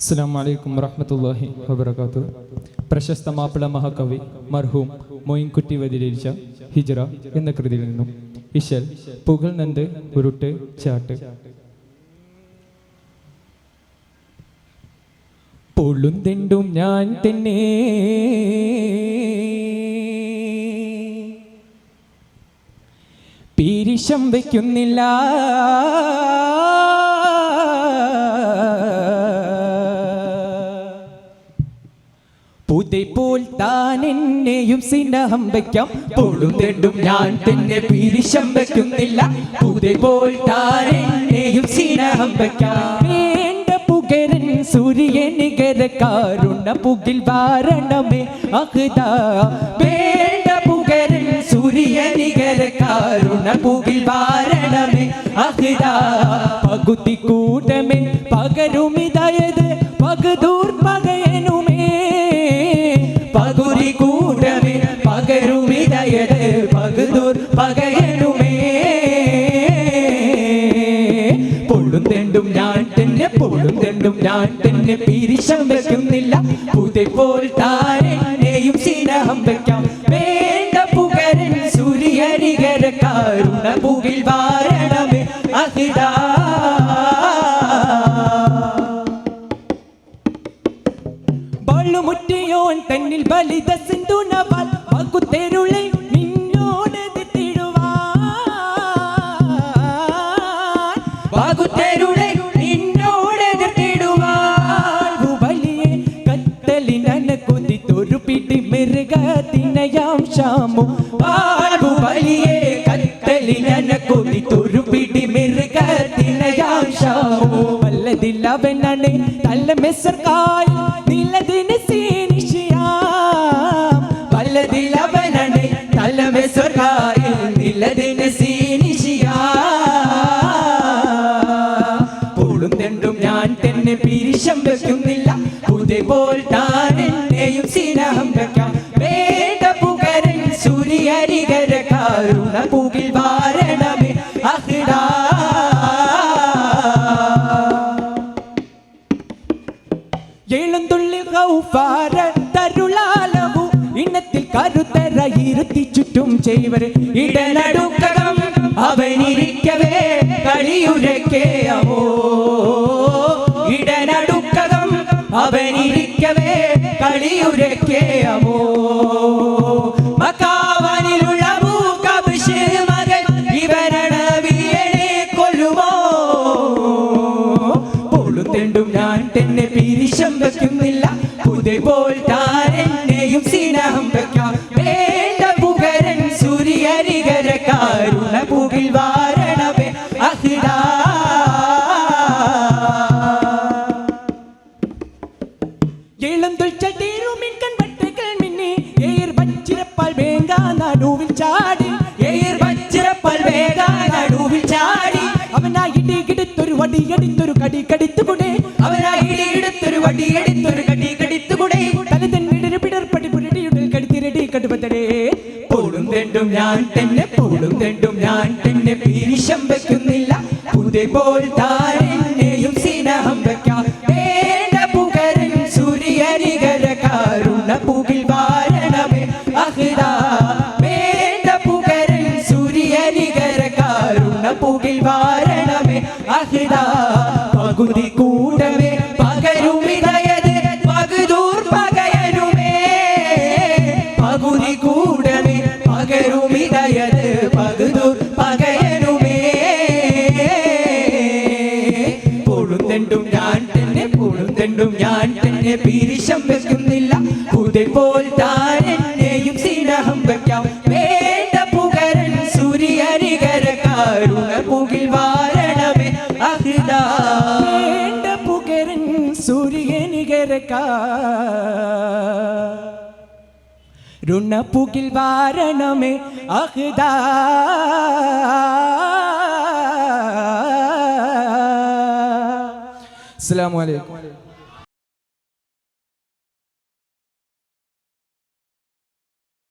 അസ്സാം വലൈക്കും വബർക്കാത്തു പ്രശസ്ത മാപ്പിള മഹാകവി മർഹൂം മൊയിൻകുട്ടി വതിരരിച്ച ഹിജറ എന്ന കൃതിയിൽ നിന്നും ഇശൽ പുകൾ നന്ദ് ഉരുട്ട് ചാട്ട്. പൊള്ളുന്തെണ്ടും ഞാൻ തന്നെ. പീരിശം വയ്ക്കുന്നില്ല. പുതൈപോൽ താൻ എന്നെയും സ്നേഹം വയ്ക്കാം. തെണ്ടും ഞാൻ തന്നെ പീരിശം വയ്ക്കുന്നില്ല. പുതൈപോൽ താൻ എന്നെയും സ്നേഹം വയ്ക്കാം. വേണ്ട പുകരൻ സൂര്യനികരക്കാരുണ്ണ പുകിൽ വാരണമേ അഹ്ദാ വേണ്ട പുകരൻ സൂര്യനികരക്കാരുണ്ണ പുകിൽ വാരണമേ അഹ്ദാ പകുതി കൂടമേ പകരുമിതായത് പകുതി കൂട്ടമേ പകരുമിതയത് പകുതൂർ പകയനുമേ പൊള്ളും തെണ്ടും ഞാൻ തന്നെ പൊള്ളും തെണ്ടും ഞാൻ തന്നെ പിരിശം വെക്കുന്നില്ല. പുതിയ പോൽ താരെയും ബള്ളുമുറ്റിയോൻ തന്നിൽ ബലിത സിന്ധുനവാൽ പകുത്തെരുളെ പകുത്തെരുളെ പിടി മൃഗത്തിനയാം ക്ഷാമു വല്ലതില്ലവനാണ് തല്ല മെസ്സർക്കായി നിലതിന് സീനിഷിയാം. വല്ലതില്ലവനാണ് തല്ല മെസ്സർക്കായി നിലതിന് സീനിഷിയാം. പോളും തെണ്ടും ഞാൻ തന്നെ പിരിശം വെക്കുന്നില്ല. സ്നേഹം വെക്കാം. എഴുന്തുള്ളി ഗൗഫാര തരുളാലവു ഇനത്തിൽ കരുത്തര ഇരുത്തി ചുറ്റും ചെയ്വർ ഇടനടുക്കകം അവനിരിക്കവേ കളിയുരക്കേയമോ ഇടനടുക്കകം അവനിരിക്കവേ കളിയുരക്കേയമോ മക്കാവനിലുള്ള പുതൈപോൽ താൻ എന്നെയും സ്നേഹം വെക്കാം. വേണ്ട പുകരൻ സൂര്യരികര പുകിൽ വാരണവേ അഹിടാ ഇളം തുൾച്ചീരുമിൻ കൺപട്ടുകൾ മിന്നി. ഏർ വച്ചിരപ്പാൽ വേങ്ക നടുവിൽ ചാടി. ഏർ വച്ചിരപ്പാൽ വേങ്ക നടുവിൽ ചാടി. അവനാ ഇടി കിടത്തൊരു വടി എടുത്തൊരു കടി. കടിത്തുകൂടെ അവനാ ഇടി എടുത്തൊരു ഞാൻ തന്നെ പോളും തെണ്ടും. ഞാൻ തന്നെ പീരിശം വെക്കുന്നില്ല. പുതിയ പോൽ താരെന്നെയും സ്നേഹം വെക്കാം. വേണ്ട പുകരൻ സൂര്യനികരക്കാരുണ കാരുണ പുകിൽ വാരണമേ. അഹിത വേണ്ട പുകരൻ സൂര്യനികരക്കാരുണ കാരുണ പുകിൽ വാരണമേ. അഹിതാ പൊളുത്തെണ്ടും ഞാൻ തന്നെ പീരിശം വെക്കുന്നില്ല. പുതൈ പോൽ താരെന്നെയും സ്നേഹം വെക്കാം. വേണ്ട പുകരൻ സൂര്യരികരകാരുണ പുകിൽ വാരണമേ അഹിതാ. വേണ്ട പുകരൻ സൂര്യനികര രുണപ്പുകിൽ വാരണമേ അഹ്ദാ അസ്സലാമു അലൈക്കും.